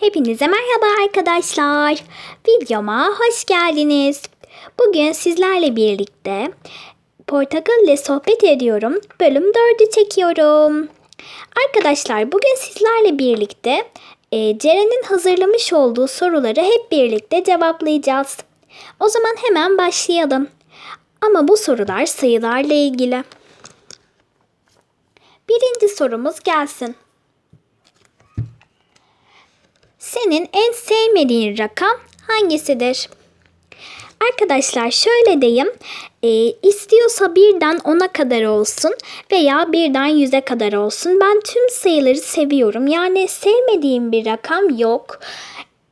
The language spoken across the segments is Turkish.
Hepinize merhaba arkadaşlar. Videoma hoş geldiniz. Bugün sizlerle birlikte Portakal ile sohbet ediyorum. Bölüm 4'ü çekiyorum. Arkadaşlar bugün sizlerle birlikte e, Ceren'in hazırlamış olduğu soruları hep birlikte cevaplayacağız. O zaman hemen başlayalım. Ama bu sorular sayılarla ilgili. Birinci sorumuz gelsin. Senin en sevmediğin rakam hangisidir? Arkadaşlar şöyle diyeyim. E, istiyorsa birden 10'a kadar olsun veya birden 100'e kadar olsun. Ben tüm sayıları seviyorum. Yani sevmediğim bir rakam yok.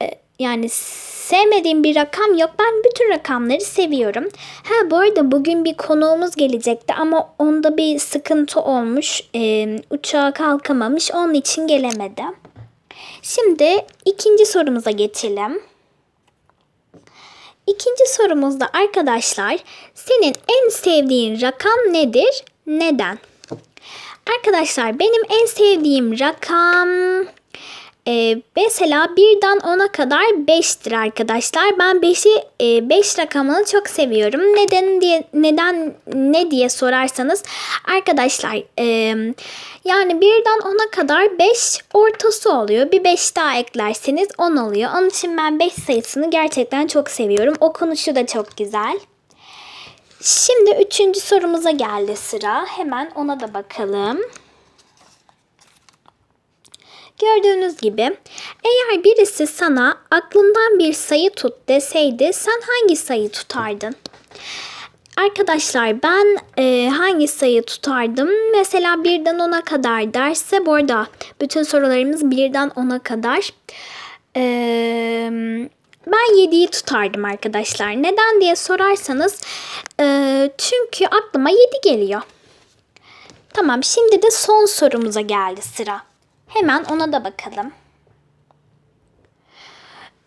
E, yani sevmediğim bir rakam yok. Ben bütün rakamları seviyorum. Ha bu arada bugün bir konuğumuz gelecekti ama onda bir sıkıntı olmuş. E, uçağa kalkamamış. Onun için gelemedi. Şimdi ikinci sorumuza geçelim. İkinci sorumuzda arkadaşlar senin en sevdiğin rakam nedir? Neden? Arkadaşlar benim en sevdiğim rakam e, mesela birden 10'a kadar 5'tir arkadaşlar. Ben 5'i 5 rakamını çok seviyorum. Neden diye neden ne diye sorarsanız arkadaşlar e, yani birden 10'a kadar 5 ortası oluyor. Bir 5 daha eklerseniz 10 oluyor. Onun için ben 5 sayısını gerçekten çok seviyorum. Okunuşu da çok güzel. Şimdi üçüncü sorumuza geldi sıra. Hemen ona da bakalım. Gördüğünüz gibi eğer birisi sana aklından bir sayı tut deseydi sen hangi sayı tutardın? Arkadaşlar ben e, hangi sayı tutardım? Mesela birden 10'a kadar derse bu arada bütün sorularımız birden 10'a kadar. E, ben 7'yi tutardım arkadaşlar. Neden diye sorarsanız e, çünkü aklıma 7 geliyor. Tamam şimdi de son sorumuza geldi sıra. Hemen ona da bakalım.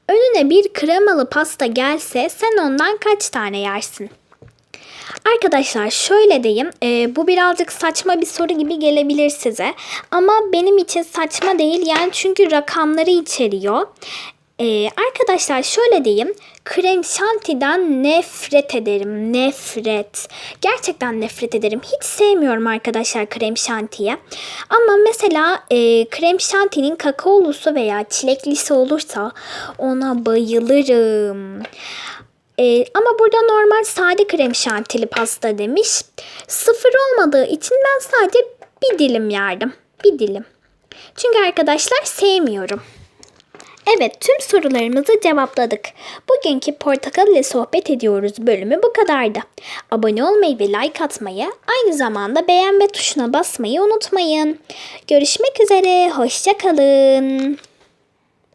Önüne bir kremalı pasta gelse sen ondan kaç tane yersin? Arkadaşlar şöyle diyeyim e, bu birazcık saçma bir soru gibi gelebilir size ama benim için saçma değil yani çünkü rakamları içeriyor. Ee, arkadaşlar şöyle diyeyim. Krem şantiden nefret ederim. Nefret. Gerçekten nefret ederim. Hiç sevmiyorum arkadaşlar krem şantiyi. Ama mesela e, krem şantinin kakaolusu veya çileklisi olursa ona bayılırım. Ee, ama burada normal sade krem şantili pasta demiş. Sıfır olmadığı için ben sadece bir dilim yerdim. Bir dilim. Çünkü arkadaşlar sevmiyorum. Evet tüm sorularımızı cevapladık. Bugünkü Portakal ile sohbet ediyoruz bölümü bu kadardı. Abone olmayı ve like atmayı, aynı zamanda beğenme tuşuna basmayı unutmayın. Görüşmek üzere, hoşçakalın.